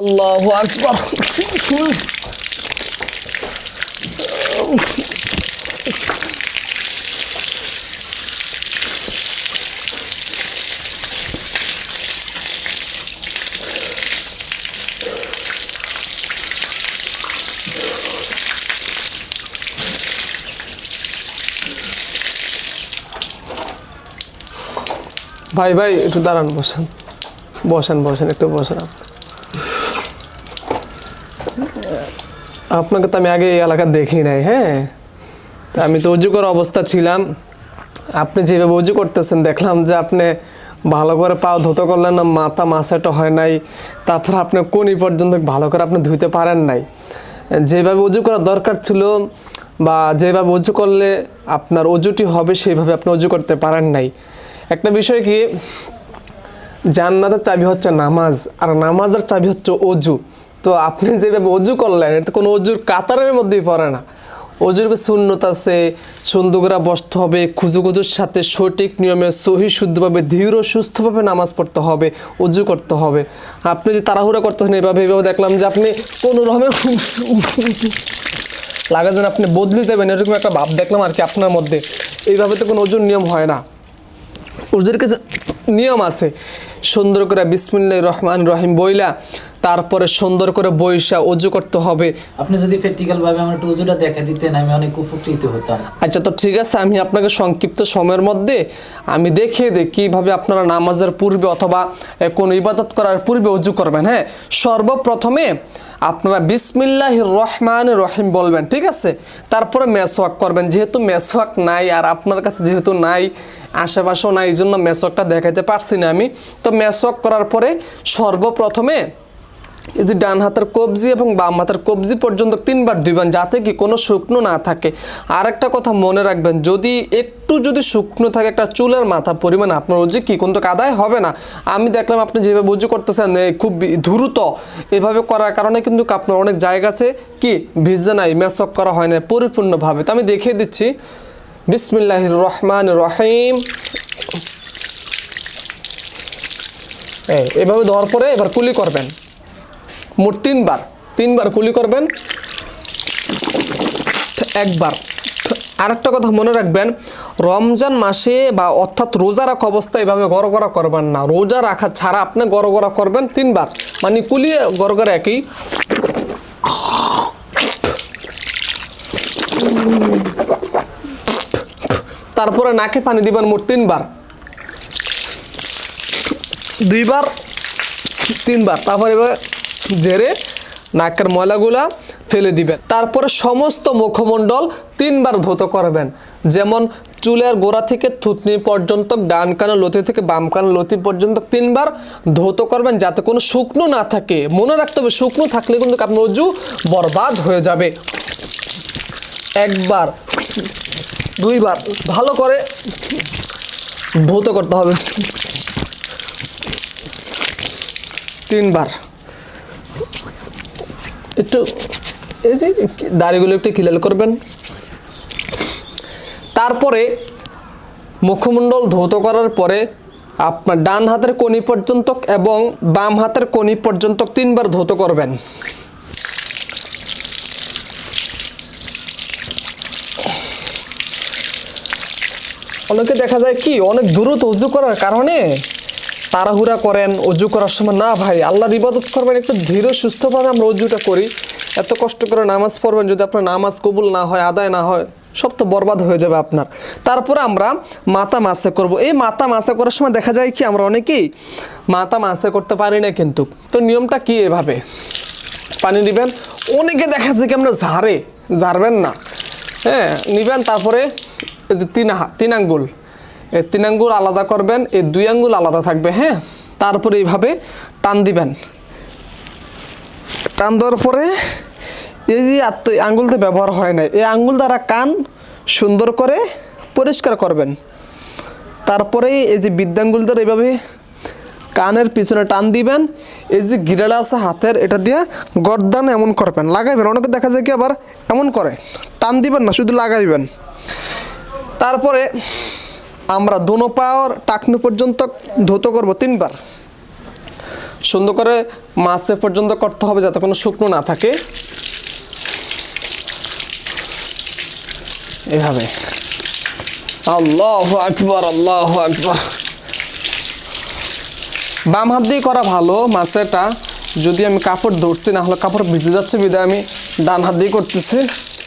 আল্লাহু আকবার। ভাই ভাই একটু দাঁড়ান বসেন। বসেন বসেন একটু বসেন আপনাকে তো আমি আগে এই এলাকা দেখি নাই হ্যাঁ? তা আমি তো উজু করার অবস্থা ছিলাম। আপনি যেভাবে উজু করতেছেন, দেখলাম যে আপনি ভালো করে পাও ধুতে করলেন না, মাথা মাসাটা হয় নাই, তারপর আপনি কোনি পর্যন্ত ভালো করে আপনি ধুইতে পারেন নাই। যেভাবে উজু করা দরকার ছিল বা যেভাবে উজু করলে আপনার উজুটি হবে সেইভাবে আপনি উজু করতে পারেন নাই। একটা বিষয় কি, জান্নাতের চাবি হচ্ছে নামাজ, আর নামাজের চাবি হচ্ছে অজু তো আপনি যেভাবে অজু করলেন, এটা কোনো অজুর কাতারের মধ্যেই পড়ে না। অজুর শূন্যতা আছে? সুন্দর বসতে হবে খুজু খুজুর সাথে সঠিক নিয়মে, সহি শুদ্ধভাবে, ধীর সুস্থভাবে নামাজ পড়তে হবে, অজু করতে হবে। আপনি যে তাড়াহুড়া করতেছেন এইভাবে এইভাবে দেখলাম যে আপনি কোনো রকমের লাগা যেন আপনি বদলে দেবেন এরকম একটা ভাব দেখলাম আর কি আপনার মধ্যে। এইভাবে তো কোনো অজুর নিয়ম হয় না। ওদের কাছে নিয়ম আছে। সুন্দর করে বিসমিল্লাহ রহমান রহিম বইলা তারপরে সুন্দর করে বইসা অজু করতে হবে। আপনি যদি প্র্যাকটিক্যাল ভাবে আমার একটু দেখা দিতেন আমি অনেক উপকৃত হতাম। আচ্ছা তো ঠিক আছে আমি আপনাকে সংক্ষিপ্ত সময়ের মধ্যে আমি দেখিয়ে দিই কীভাবে আপনারা নামাজের পূর্বে অথবা কোনো ইবাদত করার পূর্বে অজু করবেন হ্যাঁ? সর্বপ্রথমে আপনারা বিসমিল্লাহ রহমান রহিম বলবেন ঠিক আছে? তারপরে মেসওয়াক করবেন যেহেতু মেসওয়াক নাই আর আপনার কাছে যেহেতু নাই আশেপাশেও নাই এই জন্য মেসওয়াকটা দেখাইতে পারছি না আমি। তো মেসওয়াক করার পরে সর্বপ্রথমে এই যে ডান হাতের কবজি এবং বাম হাতের কবজি পর্যন্ত তিনবার ধুইবেন যাতে কি কোনো শুকনো না থাকে। আর একটা কথা মনে রাখবেন, যদি একটু যদি শুকনো থাকে একটা চুলের মাথা, পরিমাণ আপনার উজু কি কিন্তু কাদায় হবে না। আমি দেখলাম আপনি যেভাবে উজু করতেছেন খুব দ্রুত এভাবে করার কারণে কিন্তু আপনার অনেক জায়গা আছে কি ভিজে নাই, মেসক করা হয় না পরিপূর্ণভাবে। তো আমি দেখিয়ে দিচ্ছি। বিসমিল্লাহ রহমান রহিম। এভাবে দেওয়ার পরে এবার কুলি করবেন। মোট তিনবার তিনবার কুলি করবেন। একবার। আরেকটা কথা মনে রাখবেন, রমজান মাসে বা অর্থাৎ রোজা রাখা অবস্থায় এভাবে গড়গড়া করবেন না। রোজা রাখা ছাড়া আপনি গড়গড়া করবেন তিনবার। মানে কুলিয়ে গড়গড়া একই। তারপরে নাকে পানি দিবেন মোট তিনবার। দুইবার, তিনবার। তারপরে এবার ঝেড়ে নাকের ময়লাগুলা ফেলে দিবেন। তারপরে সমস্ত মুখমণ্ডল তিনবার ধৌত করবেন। যেমন চুলের গোড়া থেকে থুতনি পর্যন্ত, ডান কানের লতি থেকে বাম কানের লতি পর্যন্ত তিনবার ধৌত করবেন যাতে কোনো শুকনো না থাকে। মনে রাখতে হবে, শুকনো থাকলে কিন্তু আপনার অজু বরবাদ হয়ে যাবে। একবার, দুইবার ভালো করে ধৌত করতে হবে। তিনবার। একটু, এই যে দাড়িগুলো একটু ক্লিয়ার করবেন। তারপরে মুখমণ্ডল ধৌত করার পরে আপনার ডান হাতের কনি পর্যন্ত এবং বাম হাতের কনি পর্যন্ত তিনবার ধৌত করবেন। অনেকে দেখা যায় কি, অনেক দ্রুত উজু করার কারণে তাড়াহুড়া করেন, অজু করার সময়, না ভাই, আল্লাহর ইবাদত করবেন, একটু ধীর সুস্থভাবে আমরা অজুটা করি। এত কষ্ট করে নামাজ পড়বেন, যদি আপনার নামাজ কবুল না হয়, আদায় না হয়, সব তো বরবাদ হয়ে যাবে আপনার। তারপরে আমরা মাথা মাসে করব। এই মাথা মাসে করার সময় দেখা যায় কি, আমরা অনেকেই মাথা মাসে করতে পারি না কিন্তু। তো নিয়মটা কি এভাবে? পানি দিবেন অনেকে দেখা যায় কি, আমরা ঝাড়ে, ঝাড়বেন না। হ্যাঁ নিবেন, তারপরে তিন তিন আঙ্গুল। এই তিন আঙ্গুল আলাদা করবেন এই দুই আঙ্গুল আলাদা থাকবে হ্যাঁ? তারপরে এইভাবে টান দিবেন। টান দেওয়ার পরে এই যে আঙ্গুলতে ব্যবহার হয় না, এই আঙ্গুল দ্বারা কান সুন্দর করে পরিষ্কার করবেন। তারপরে এই যে বিদ্যাঙ্গুল দ্বারা এইভাবে কানের পিছনে টান দিবেন, এই যে গিরালা আছে হাতের, এটা দিয়ে গর্দান এমন করবেন, লাগাইবেন। অনেকে দেখা যায় কি আবার এমন করে, টান দিবেন না, শুধু লাগাইবেন। তারপরে আমরা দোনো পাওয়ার টাকনু পর্যন্ত ধৌত করব তিনবার। সুন্দর করে মাছে পর্যন্ত করতে হবে যাতে কোনো শুকনো না থাকে। এভাবে। আল্লাহ আকবর আল্লাহ আকবর। বাম হাত দিয়ে করা ভালো মাছেরটা যদি আমি কাপড় ধরছি না হলে কাপড় ভিজে যাচ্ছে, বিদায় আমি ডান হাত দিয়ে করতেছি।